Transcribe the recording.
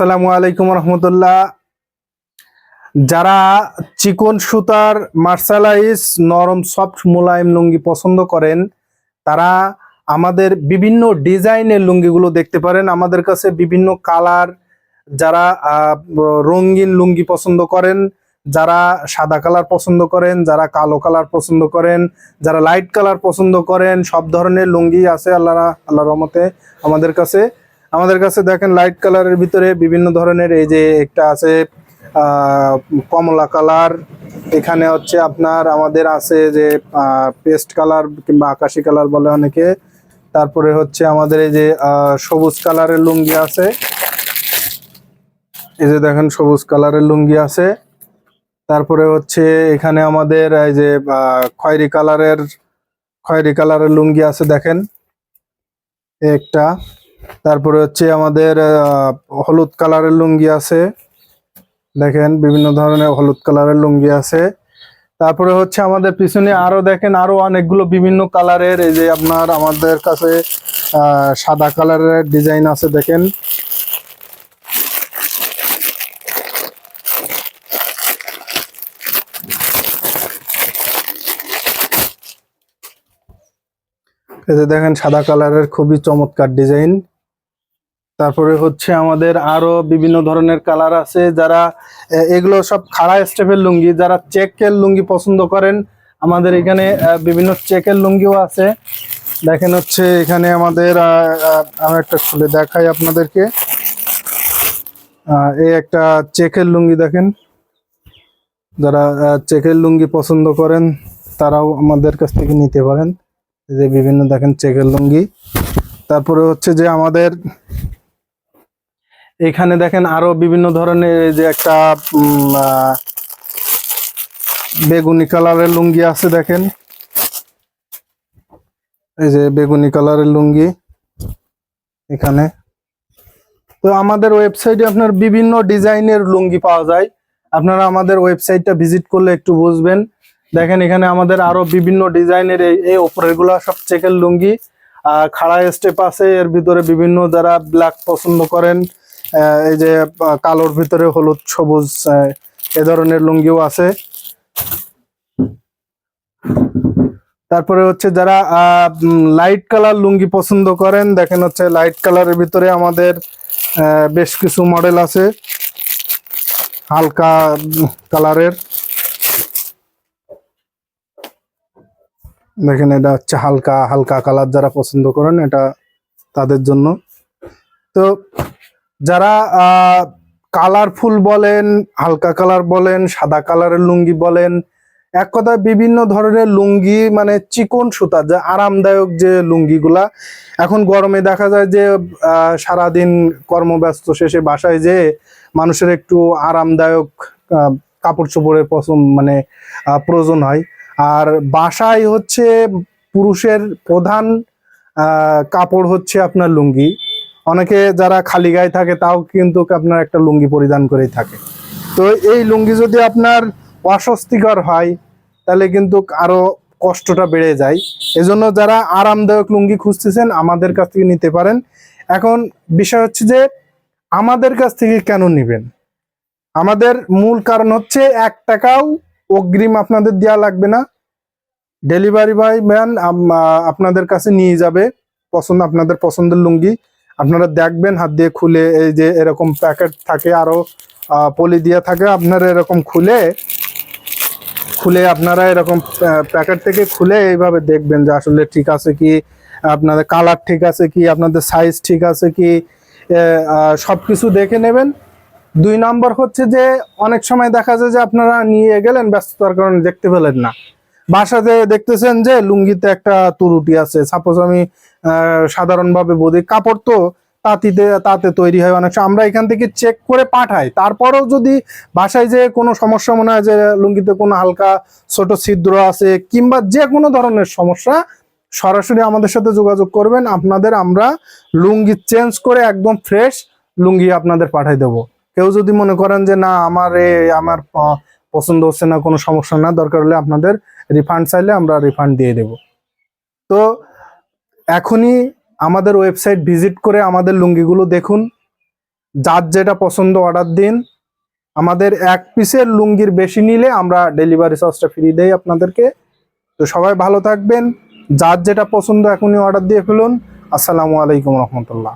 আসসালামু আলাইকুম রহমতুল্লাহ। যারা চিকন সুতার মার্শালাইজ নরম সফট মোলায়েম লুঙ্গি পছন্দ করেন, তারা আমাদের বিভিন্ন ডিজাইনের লুঙ্গিগুলো দেখতে পারেন। আমাদের কাছে বিভিন্ন কালার, যারা রঙিন লুঙ্গি পছন্দ করেন, যারা সাদা কালার পছন্দ করেন, যারা কালো কালার পছন্দ করেন, যারা লাইট কালার পছন্দ করেন, সব ধরনের লুঙ্গি আছে আল্লাহ আল্লাহ রহমতে আমাদের কাছে। আমাদের কাছে দেখেন লাইট কালারের ভিতরে বিভিন্ন ধরনের এই যে একটা আছে কমলা কালার এখানে হচ্ছে আপনার আমাদের আছে যে পেস্ট কালার কিংবা আকাশি কালার বলে অনেকে। তারপরে হচ্ছে আমাদের এই যে সবুজ কালারের লুঙ্গি আছে। এই যে দেখেন সবুজ কালারের লুঙ্গি আছে। তারপরে হচ্ছে এখানে আমাদের এই যে খয়েরি কালারের খয়েরি কালারের লুঙ্গি আছে দেখেন। একটা। তারপরে হচ্ছে আমাদের হলুদ কালারের লুঙ্গি আছে। দেখেন, বিভিন্ন ধরনের হলুদ কালারের লুঙ্গি আছে। তারপরে হচ্ছে আমাদের পিছনে আরও দেখেন, আরও অনেকগুলো বিভিন্ন কালারের, এই যে আপনার আমাদের কাছে সাদা কালারের ডিজাইন আছে, দেখেন। যে দেখেন, সাদা কালারের খুবই চমৎকার ডিজাইন। তারপরে হচ্ছে আমাদের আরও বিভিন্ন ধরনের কালার আছে যারা এগুলো সব খাড়া স্টেপের লুঙ্গি, যারা চেকের লুঙ্গি পছন্দ করেন, আমাদের এখানে বিভিন্ন চেকের লুঙ্গিও আছে। দেখেন হচ্ছে এখানে আমাদের আমি একটা খুলে দেখাই আপনাদেরকে। এই একটা চেকের লুঙ্গি দেখেন। যারা চেকের লুঙ্গি পছন্দ করেন, তারাও আমাদের কাছ থেকে নিতে পারেন। যে বিভিন্ন দেখেন চেকের লুঙ্গি। তারপরে হচ্ছে যে আমাদের এখানে দেখেন আরও বিভিন্ন ধরনের যে একটা বেগুনি কালারের লুঙ্গি আছে দেখেন। এই যে বেগুনি কালারের লুঙ্গি এখানে। তো আমাদের ওয়েবসাইটে আপনার বিভিন্ন ডিজাইনের লুঙ্গি পাওয়া যায়। আপনারা আমাদের ওয়েবসাইটটা ভিজিট করলে একটু বুঝবেন। দেখেন এখানে আমাদের আরও বিভিন্ন ডিজাইনের এই এই ওপরেরগুলা সব চেকের লুঙ্গি। খাড়া স্টেপ আছে, এর ভিতরে বিভিন্ন যারা ব্ল্যাক পছন্দ করেন এই যে কালোর ভিতরে হলুদ, সবুজ এ ধরনের লুঙ্গিও আছে। তারপরে হচ্ছে যারা লাইট কালার লুঙ্গি পছন্দ করেন, দেখেন হচ্ছে লাইট কালারের ভিতরে আমাদের বেশ কিছু মডেল আছে। হালকা কালারের দেখেন, এটা হচ্ছে হালকা হালকা কালার যারা পছন্দ করেন, এটা তাদের জন্য। তো যারা কালারফুল বলেন, হালকা কালার বলেন, সাদা কালারের লুঙ্গি বলেন, এক কথায় বিভিন্ন ধরনের লুঙ্গি মানে চিকন সুতা, যে আরামদায়ক যে লুঙ্গিগুলা, এখন গরমে দেখা যায় যে সারাদিন কর্মব্যস্ত শেষে বাসায় যে মানুষের একটু আরামদায়ক কাপড় চোপড়ের পছন্দ মানে প্রয়োজন হয়। আর বাসায় হচ্ছে পুরুষের প্রধান কাপড় হচ্ছে আপনার লুঙ্গি। অনেকে যারা খালি গায়ে থাকে, তাও কিন্তু আপনার একটা লুঙ্গি পরিধান করেই থাকে। তো এই লুঙ্গি যদি আপনার অস্বস্তিকর হয়, তাহলে কিন্তু আরও কষ্টটা বেড়ে যায়। এজন্য যারা আরামদায়ক লুঙ্গি খুঁজতেছেন, আমাদের কাছ থেকে নিতে পারেন। এখন বিষয় হচ্ছে যে, আমাদের কাছ থেকে কেন নেবেন? আমাদের মূল কারণ হচ্ছে এক টাকাও অগ্রিম আপনাদের দেওয়া লাগবে না। ডেলিভারি বয় ম্যান আপনাদের কাছে নিয়ে যাবে, পছন্দ, আপনাদের পছন্দের লুঙ্গি। আপনারা দেখবেন, হাত দিয়ে খুলে এই যে এরকম প্যাকেট থাকে, আরও পলি দিয়ে থাকে, আপনারা এরকম খুলে খুলে আপনারা এরকম প্যাকেট থেকে খুলে এইভাবে দেখবেন যে আসলে ঠিক আছে কি, আপনাদের কালার ঠিক আছে কি, আপনাদের সাইজ ঠিক আছে কি সব কিছু দেখে নেবেন। দুই নম্বর হচ্ছে যে, অনেক সময় দেখা যায় যে আপনারা নিয়ে গেলেন, ব্যস্ততার কারণে দেখতে পেলেন না। বাসাতে দেখতেছেন যে লুঙ্গিতে একটা তুরুটি আছে। সাপোজ আমি সাধারণভাবে বলি, কাপড় তো তাঁতিতে, তাতে তৈরি হয় অনেক সময়। আমরা এখান থেকে চেক করে পাঠাই। তারপরেও যদি বাসায় যে কোনো সমস্যা মনে হয় যে লুঙ্গিতে কোনো হালকা ছোট ছিদ্র আছে কিংবা যে কোনো ধরনের সমস্যা, সরাসরি আমাদের সাথে যোগাযোগ করবেন। আপনাদের আমরা লুঙ্গি চেঞ্জ করে একদম ফ্রেশ লুঙ্গি আপনাদের পাঠাই দেব। কেউ যদি মনে করেন যে, না, আমার আমার পছন্দ হচ্ছে না, কোনো সমস্যা না, দরকার হলে আপনাদের রিফান্ড চাইলে আমরা রিফান্ড দিয়ে দেব। তো এখনই আমাদের ওয়েবসাইট ভিজিট করে আমাদের লুঙ্গিগুলো দেখুন। যার যেটা পছন্দ অর্ডার দিন। আমাদের এক পিসের লুঙ্গির বেশি নিলে আমরা ডেলিভারি চার্জটা ফ্রি দেই আপনাদেরকে। তো সবাই ভালো থাকবেন। যার যেটা পছন্দ এখনই অর্ডার দিয়ে ফেলুন। আসসালামু আলাইকুম রহমতুল্লাহ।